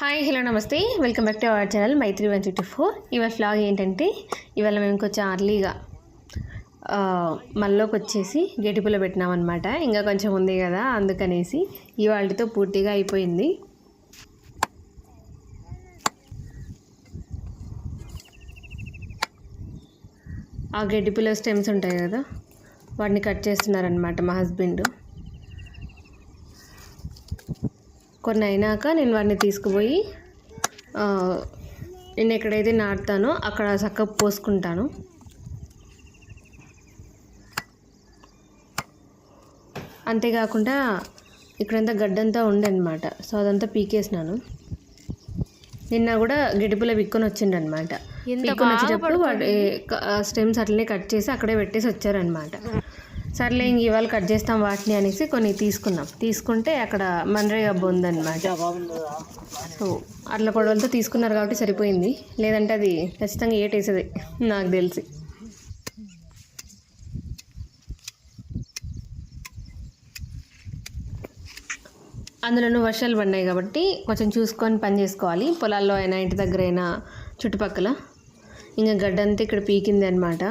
Hi hello నమస్తే. Welcome back to our channel Maitri one fifty four ఇవాళ flag ఏంటంటే ఇవాళ మేము కొంచెం అర్లీగా మళ్ళీకి వచ్చేసి గెటిపులో పెట్టినామన్నమాట ఇంకా కొంచెం ఉంది కదా అందుకనేసి ఇవాళతో పూర్తిగా అయిపోయింది. ఆ గడ్డిపుల స్టెమ్స్ ఉంటాయి కదా వాటిని కట్ చేస్తున్నారనమాట మా హస్బెండ్ కొన్ని అయినాక నేను వాటిని తీసుకుపోయి నేను ఎక్కడైతే నాటుతానో అక్కడ చక్కగా పోసుకుంటాను. అంతేకాకుండా ఇక్కడంతా గడ్డంతా ఉండనమాట సో అదంతా పీకేసినాను. నిన్న కూడా గిడిపుల విక్కొని వచ్చిండనమాట విక్కొని వచ్చేటప్పుడు వాటి స్టెమ్స్ అట్లనే కట్ చేసి అక్కడే పెట్టేసి వచ్చారనమాట సర్లే ఇంక ఇవాళ కట్ చేస్తాం వాటిని అనేసి కొన్ని తీసుకున్నాం. తీసుకుంటే అక్కడ మన్రేగా ఉందన్నమాట. సో అట్లా గొడవలతో తీసుకున్నారు కాబట్టి సరిపోయింది. లేదంటే అది ఖచ్చితంగా ఏటేసేది నాకు తెలిసి. అందులోనూ వర్షాలు పడినాయి కాబట్టి కొంచెం చూసుకొని పని చేసుకోవాలి. పొలాల్లో అయినా ఇంటి దగ్గర అయినా చుట్టుపక్కల. ఇంకా గడ్డంతా ఇక్కడ పీకింది అనమాట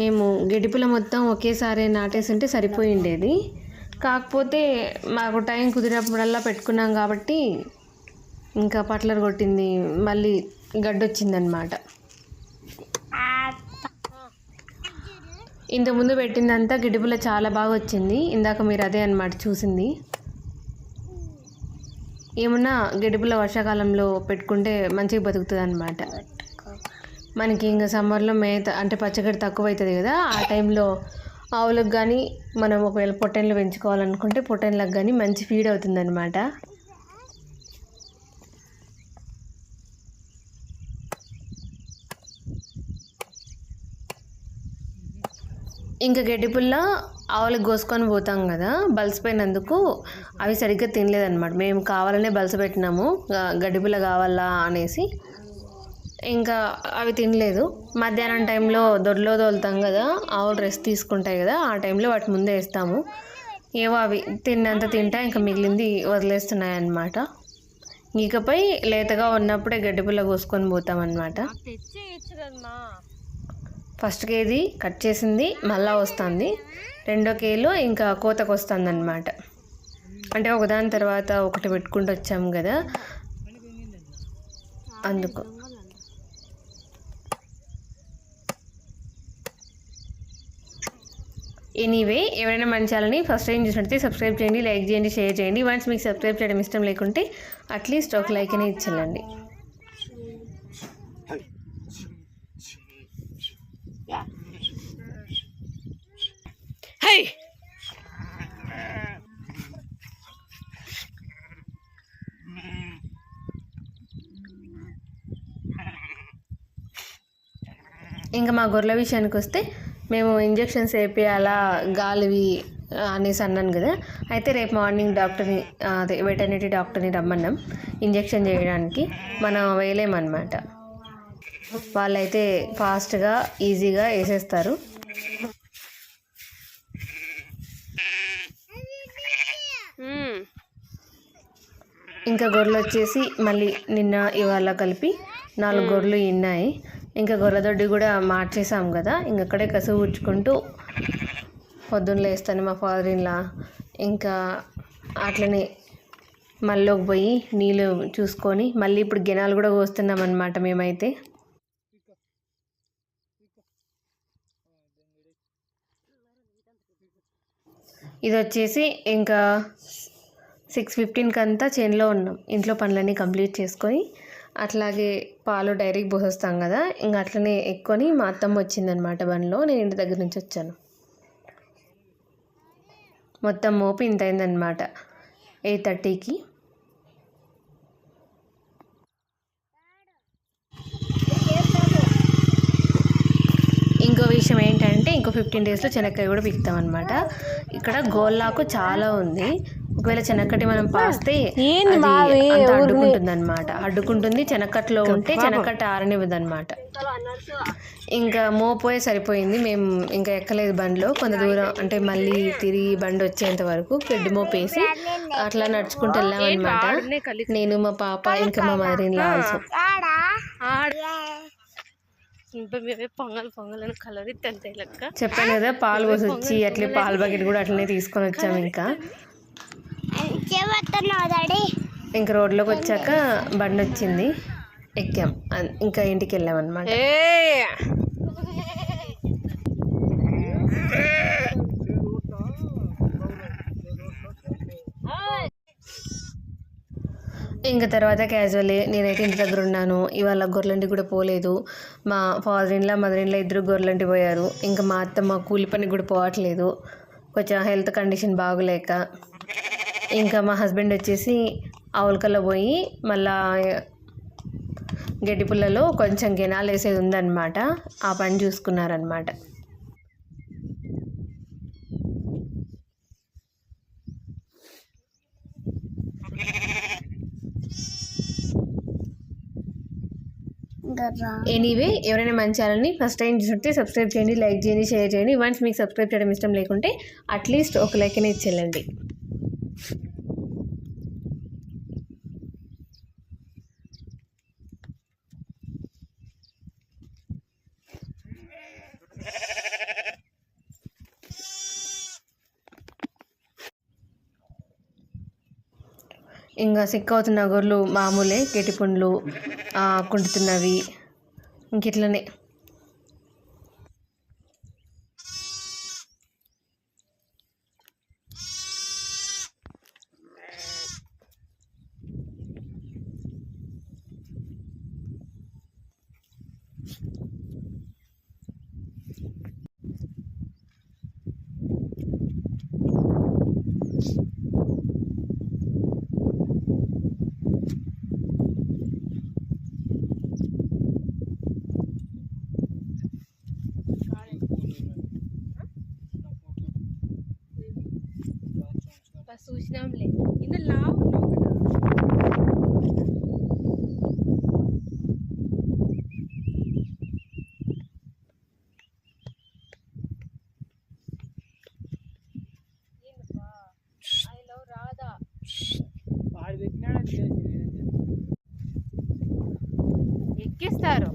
మేము గడిపుల మొత్తం ఒకేసారి నాటేసింటే సరిపోయి ఉండేది కాకపోతే మాకు టైం కుదిరినప్పుడల్లా పెట్టుకున్నాం కాబట్టి ఇంకా పట్లర్ కొట్టింది మళ్ళీ గడ్డొచ్చిందనమాట ఇంతకుముందు పెట్టిందంతా గిడుపుల చాలా బాగా వచ్చింది ఇందాక మీరు అదే అన్నమాట చూసింది. ఏమన్నా గిడుపుల వర్షాకాలంలో పెట్టుకుంటే మంచిగా బతుకుతుంది అనమాట మనకి ఇంకా సమ్మర్లో మేత అంటే పచ్చగడ్డి తక్కువ అవుతుంది కదా ఆ టైంలో ఆవులకు కానీ మనం ఒకవేళ పొట్టెన్లు పెంచుకోవాలనుకుంటే పొట్టెన్లకు కానీ మంచి ఫీడ్ అవుతుందన్నమాట. ఇంకా గడ్డి పుల్ల ఆవులకు కోసుకొని పోతాం కదా బలిసిపోయినందుకు అవి సరిగ్గా తినలేదన్నమాట. మేము కావాలనే బల్స పెట్టినాము గడ్డి పుల్ల కావాలా అనేసి. ఇంకా అవి తినలేదు. మధ్యాహ్నం టైంలో దొడ్లో తోలుతాం కదా ఆవులు రెస్ట్ తీసుకుంటాయి కదా ఆ టైంలో వాటి ముందే వేస్తాము. ఏవో అవి తిన్నంత తింటా ఇంకా మిగిలింది వదిలేస్తున్నాయి అన్నమాట ఇకపై లేతగా ఉన్నప్పుడే గడ్డి పుల్ల కోసుకొని పోతామన్నమాట. ఫస్ట్ కేజీ కట్ చేసింది మళ్ళా వస్తుంది. రెండో కేలో ఇంకా కోతకు వస్తుందన్నమాట. అంటే ఒకదాని తర్వాత ఒకటి పెట్టుకుంటూ వచ్చాము కదా. అందుకు. ఎనీవే ఎవరైనా మన ఛానల్ని ఫస్ట్ టైం చూసినట్లయితే సబ్స్క్రైబ్ చేయండి లైక్ చేయండి షేర్ చేయండి వన్స్ మీకు సబ్స్క్రైబ్ చేయడం ఇష్టం లేకుంటే అట్లీస్ట్ ఒక లైక్ అనేది ఇచ్చేయండి! ఇంకా మా గొర్రెల విషయానికి వస్తే మేము ఇంజెక్షన్స్ వేపియాలా గాలివి అనేసి అన్నాను కదా. అయితే రేపు మార్నింగ్ డాక్టర్ని అదే వెటర్నరీ డాక్టర్ని రమ్మన్నాం ఇంజెక్షన్ చేయడానికి. మనం వేయలేమన్నమాట. వాళ్ళైతే ఫాస్ట్గా ఈజీగా వేసేస్తారు. ఇంకా గొర్రెలు వచ్చేసి మళ్ళీ నిన్న ఇవాళ కలిపి నాలుగు గొర్రెలు ఉన్నాయి ఇంకా గొర్రెదొడ్డి కూడా మార్చేసాం కదా. ఇంక అక్కడే కసువు ఊడ్చుకుంటూ పొద్దున్న లేస్తాను మా ఫాదర్ ఇన్లా ఇంకా అట్లనే మళ్ళీకి పోయి నీళ్ళు చూసుకొని మళ్ళీ ఇప్పుడు గినాలు కూడా కోస్తున్నాం అనమాట మేమైతే. ఇది వచ్చేసి ఇంకా సిక్స్ ఫిఫ్టీన్కి అంతా చేనులో ఉన్నాం. ఇంట్లో పనులన్నీ కంప్లీట్ చేసుకొని అట్లాగే పాలు డైరీకి పోసేస్తాం కదా ఇంకా అట్లనే ఎక్కుకొని మా అత్తమ్మ వచ్చిందనమాట బండిలో నేను ఇంటి దగ్గర నుంచి వచ్చాను. మొత్తం మోపు ఇంత అయిందనమాట ఎయిట్ థర్టీకి. ఇంకో విషయం ఏంటంటే ఇంకో ఫిఫ్టీన్ డేస్లో చెనక్కాయ కూడా పిక్తాం అనమాట ఇక్కడ గోల్లాకు చాలా ఉంది. ఒకవేళ చెనక్కటి మనం పాస్తే అడ్డుకుంటుంది అనమాట అడ్డుకుంటుంది చెనక్కట్లో ఉంటే చెనక్కట్ట ఆరనివ్వదు అనమాట ఇంకా మోపోయే సరిపోయింది. మేము ఇంకా ఎక్కలేదు బండిలో. కొంత దూరం అంటే మళ్ళీ తిరిగి బండి వచ్చేంత వరకు గడ్డి మోపేసి అట్లా నడుచుకుంటూ వెళ్ళామన్నమాట. నేను మా పాప ఇంకా మా మదర్ ఇన్ ఆల్సో చెప్పాను కదా పాలు పోసి వచ్చి అట్లే పాల బకెట్ కూడా అట్లనే తీసుకొని వచ్చాము ఇంకా. ఇంకా రోడ్లోకి వచ్చాక బండి వచ్చింది ఎక్కాం ఇంకా ఇంటికి వెళ్ళాం అనమాట ఇంకా తర్వాత క్యాజువల్లీ నేనైతే ఇంటి దగ్గర ఉన్నాను. ఇవాళ గొర్రెంటి కూడా పోలేదు. మా ఫాదర్ ఇన్లా మదర్ ఇన్లా ఇద్దరు గొర్రెంటి పోయారు. ఇంకా మా అత్తమ్మ కూలి పనికి కూడా పోవట్లేదు. కొంచెం హెల్త్ కండిషన్ బాగోలేక ఇంకా మా హస్బెండ్ వచ్చేసి ఆవులకల్లో పోయి మళ్ళా గడ్డి పుల్లలో కొంచెం గెనాలు వేసేది ఉందన్నమాట. ఆ పని చూసుకున్నారనమాట ఎనీవే ఎవరైనా మన ఛానల్ని ఫస్ట్ టైం చూస్తుంటే సబ్స్క్రైబ్ చేయండి లైక్ చేయండి షేర్ చేయండి. వన్స్ మీకు సబ్స్క్రైబ్ చేయడం ఇష్టం లేకుంటే అట్లీస్ట్ ఒక లైక్ అనేది ఇచ్చేయండి. ఇంకా సిక్ అవుతున్న గొర్రెలు మామూలే గెటిపుండ్లు కుంటుతున్నవి. ఇంక ఇట్లనే. ఎక్కిస్తారు